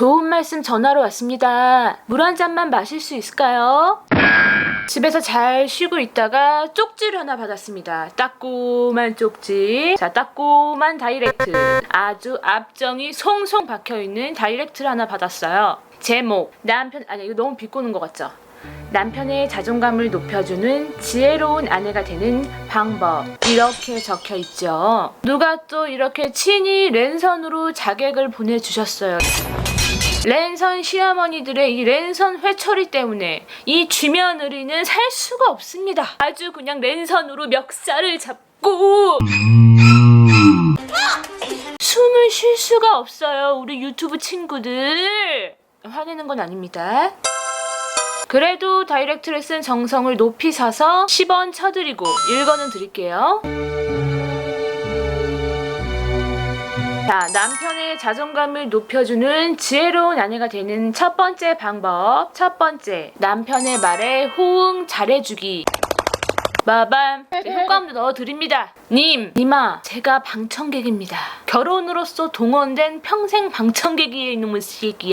좋은 말씀 전하러 왔습니다. 물 한 잔만 마실 수 있을까요? 집에서 잘 쉬고 있다가 쪽지를 하나 받았습니다. 따꼬만 쪽지. 자, 따꼬만 다이렉트. 아주 앞정이 송송 박혀 있는 다이렉트를 하나 받았어요. 제목. 남편, 아니, 이거 너무 비꼬는 것 같죠? 남편의 자존감을 높여주는 지혜로운 아내가 되는 방법. 이렇게 적혀 있죠. 누가 또 이렇게 친히 랜선으로 자객을 보내주셨어요. 랜선 시어머니들의 이 랜선 회초리 때문에 이 쥐며느리는 살 수가 없습니다. 아주 그냥 랜선으로 멱살을 잡고 숨을 쉴 수가 없어요. 우리 유튜브 친구들. 화내는 건 아닙니다. 그래도 다이렉트를 쓴 정성을 높이 사서 10원 쳐드리고 1권은 드릴게요. 자, 남편의 자존감을 높여주는 지혜로운 아내가 되는 첫 번째 방법. 첫 번째, 남편의 말에 호응 잘해주기. 마밤, 효과음도 넣어드립니다. 님, 님아, 제가 방청객입니다. 결혼으로서 동원된 평생 방청객이에 있는 새끼야.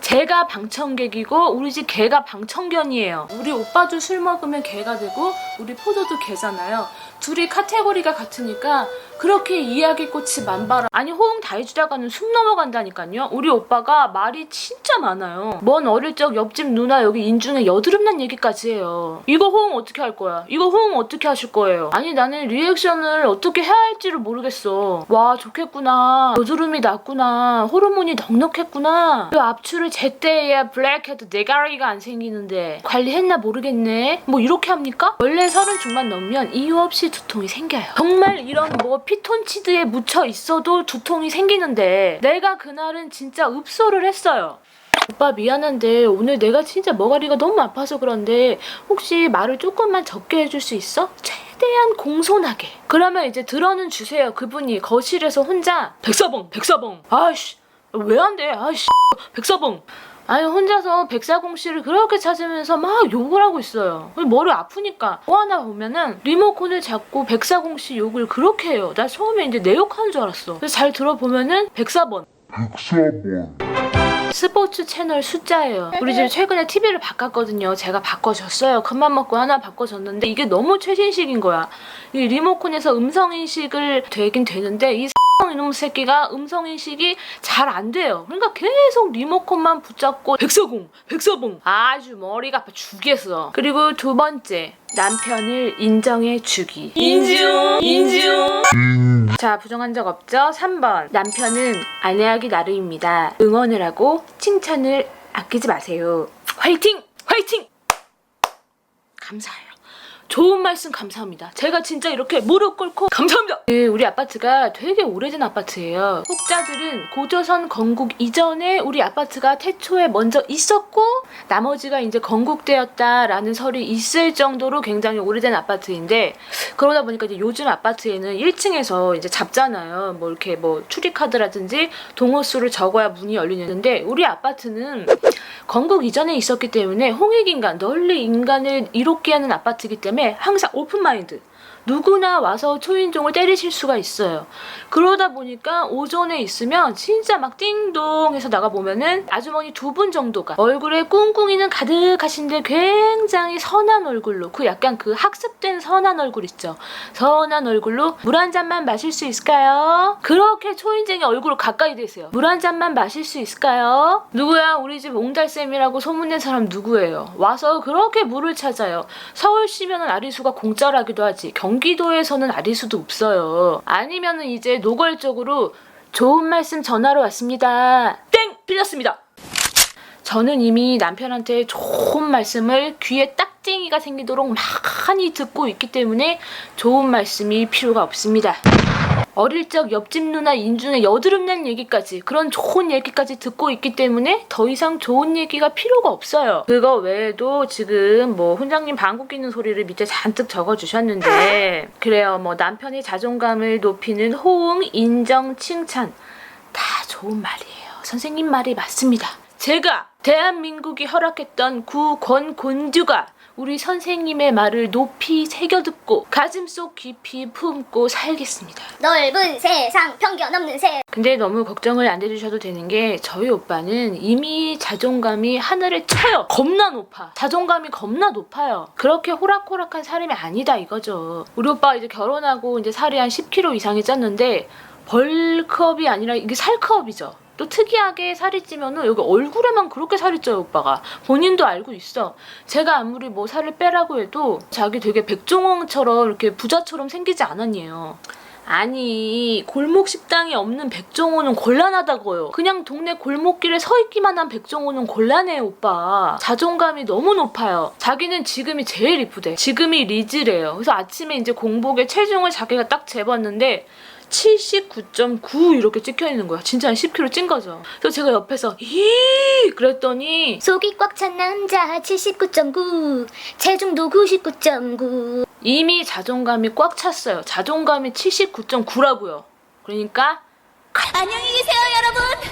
제가 방청객이고 우리 집 개가 방청견이에요. 우리 오빠도 술 먹으면 개가 되고 우리 포도도 개잖아요. 둘이 카테고리가 같으니까 그렇게 이야기꽃이 만발한 아니 호응 다 해주다가는 숨 넘어간다니까요. 우리 오빠가 말이 진짜 많아요. 먼 어릴 적 옆집 누나 여기 인중에 여드름 난 얘기까지 해요. 이거 호응 어떻게 할 거야? 이거 호응 어떻게 하실 거예요? 아니 나는 리액션을 어떻게 해야 할지를 모르겠어. 와 좋겠구나. 여드름이 났구나. 호르몬이 넉넉했구나. 그 압출을 제때 해야 블랙헤드 대가리가 안 생기는데 관리했나 모르겠네. 뭐 이렇게 합니까? 원래 서른 중반 넘으면 이유 없이 두통이 생겨요. 정말 이런 뭐 피톤치드에 묻혀 있어도 두통이 생기는데 내가 그날은 진짜 읍소를 했어요. 오빠 미안한데 오늘 내가 진짜 머가리가 너무 아파서 그런데 혹시 말을 조금만 적게 해줄 수 있어? 최대한 공손하게. 그러면 이제 들어는 주세요. 그분이 거실에서 혼자 백사봉 백사봉 아이씨 왜 안 돼? 아이씨 백사봉 아니 혼자서 백사공 씨를 그렇게 찾으면서 막 욕을 하고 있어요. 머리 아프니까 뭐 하나 보면은 리모컨을 잡고 백사공 씨 욕을 그렇게 해요. 나 처음에 이제 내 욕하는 줄 알았어. 그래서 잘 들어보면은 백사번 백사번 스포츠 채널 숫자예요. 우리 집 최근에 TV를 바꿨거든요. 제가 바꿔줬어요. 큰맘 먹고 하나 바꿔줬는데 이게 너무 최신식인 거야. 이 리모컨에서 음성 인식을 되긴 되는데 이 이놈 새끼가 음성 인식이 잘 안 돼요. 그러니까 계속 리모컨만 붙잡고 백서공, 백서봉 아주 머리가 아파 죽겠어. 그리고 두 번째 남편을 인정해 주기. 인중, 인중. 자, 부정한 적 없죠? 3번. 남편은 아내하기 나름입니다. 응원을 하고 칭찬을 아끼지 마세요. 화이팅! 화이팅! 감사해요. 좋은 말씀 감사합니다. 제가 진짜 이렇게 무릎 꿇고 감사합니다. 그 우리 아파트가 되게 오래된 아파트예요. 혹자들은 고조선 건국 이전에 우리 아파트가 태초에 먼저 있었고 나머지가 이제 건국되었다라는 설이 있을 정도로 굉장히 오래된 아파트인데 그러다 보니까 이제 요즘 아파트에는 1층에서 이제 잡잖아요. 뭐 이렇게 뭐 출입카드라든지 동호수를 적어야 문이 열리는데 우리 아파트는 건국 이전에 있었기 때문에 홍익인간 널리 인간을 이롭게 하는 아파트이기 때문에 항상 오픈 마인드 누구나 와서 초인종을 때리실 수가 있어요. 그러다 보니까 오전에 있으면 진짜 막 띵동 해서 나가보면은 아주머니 두 분 정도가 얼굴에 꿍꿍이는 가득하신데 굉장히 선한 얼굴로 그 약간 그 학습된 선한 얼굴 있죠. 선한 얼굴로 물 한 잔만 마실 수 있을까요? 그렇게 초인쟁이 얼굴을 가까이 대세요. 물 한 잔만 마실 수 있을까요? 누구야? 우리 집 옹달쌤이라고 소문낸 사람 누구예요? 와서 그렇게 물을 찾아요. 서울시면은 아리수가 공짜라기도 하지. 경 기도에서는 아리수도 없어요. 아니면은 이제 노골적으로 좋은 말씀 전하러 왔습니다. 땡! 틀렸습니다. 저는 이미 남편한테 좋은 말씀을 귀에 딱쟁이가 생기도록 많이 듣고 있기 때문에 좋은 말씀이 필요가 없습니다. 어릴 적 옆집 누나 인중에 여드름 난 얘기까지 그런 좋은 얘기까지 듣고 있기 때문에 더 이상 좋은 얘기가 필요가 없어요. 그거 외에도 지금 뭐 훈장님 방귀 뀌는 소리를 밑에 잔뜩 적어주셨는데 그래요 뭐 남편의 자존감을 높이는 호응, 인정, 칭찬 다 좋은 말이에요. 선생님 말이 맞습니다. 제가 대한민국이 허락했던 구권곤듀가 우리 선생님의 말을 높이 새겨 듣고 가슴 속 깊이 품고 살겠습니다. 넓은 세상 편견 없는 세 근데 너무 걱정을 안 해주셔도 되는 게 저희 오빠는 이미 자존감이 하늘을 쳐요. 겁나 높아. 자존감이 겁나 높아요. 그렇게 호락호락한 사람이 아니다 이거죠. 우리 오빠 이제 결혼하고 이제 살이 한 10kg 이상이 쪘는데 벌크업이 아니라 이게 살크업이죠. 또 특이하게 살이 찌면은 여기 얼굴에만 그렇게 살이 쪄요 오빠가 본인도 알고 있어 제가 아무리 뭐 살을 빼라고 해도 자기 되게 백종원처럼 이렇게 부자처럼 생기지 않았니에요 아니 골목 식당이 없는 백종원은 곤란하다고요. 그냥 동네 골목길에 서 있기만 한 백종원은 곤란해요, 오빠. 자존감이 너무 높아요. 자기는 지금이 제일 이쁘대. 지금이 리즈래요. 그래서 아침에 이제 공복에 체중을 자기가 딱 재봤는데 79.9 이렇게 찍혀 있는 거야. 진짜 한 10kg 찐 거죠. 그래서 제가 옆에서 이 그랬더니 속이 꽉 찬 남자 79.9 체중도 99.9 이미 자존감이 꽉 찼어요. 자존감이 79.9라고요. 그러니까 안녕히 계세요 여러분